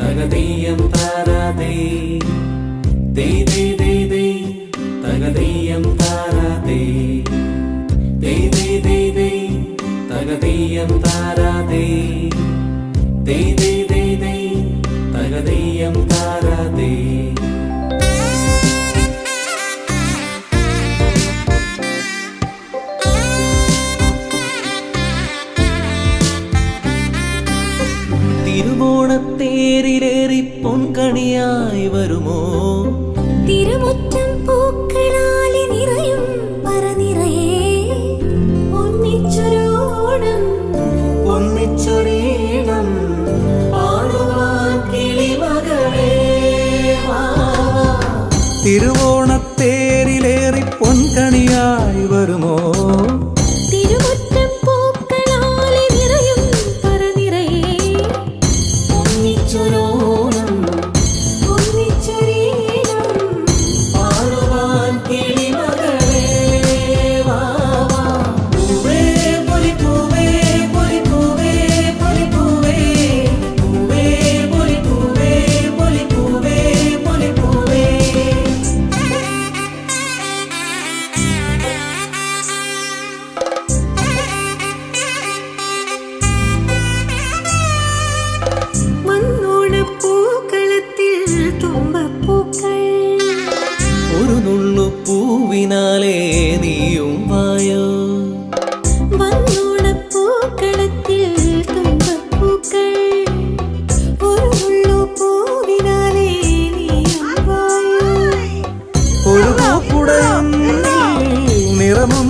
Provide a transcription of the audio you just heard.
തകതീയം താരാതേ ദേ ദേ ദേ ദേ തകതീയം താരാതേ ദേ ദേ ദേ ദേ തകതീയം താരാതേ ദേ ദേ തകതീയം താരാതേ. തിരുവോണത്തേരിലേറി പൊൻകണിയായി വരുമോ? തിരുമുറ്റം തിരുവോണത്തേരിലേറി നീയും വായോ? വന്നോണപ്പൂക്കളത്തിൽ തുമ്പപ്പൂക്കൾ. ഒരു മുള്ളു പൂവിനാലേ നീയും വായു? ഒരു പൂക്കുടയും നിറമും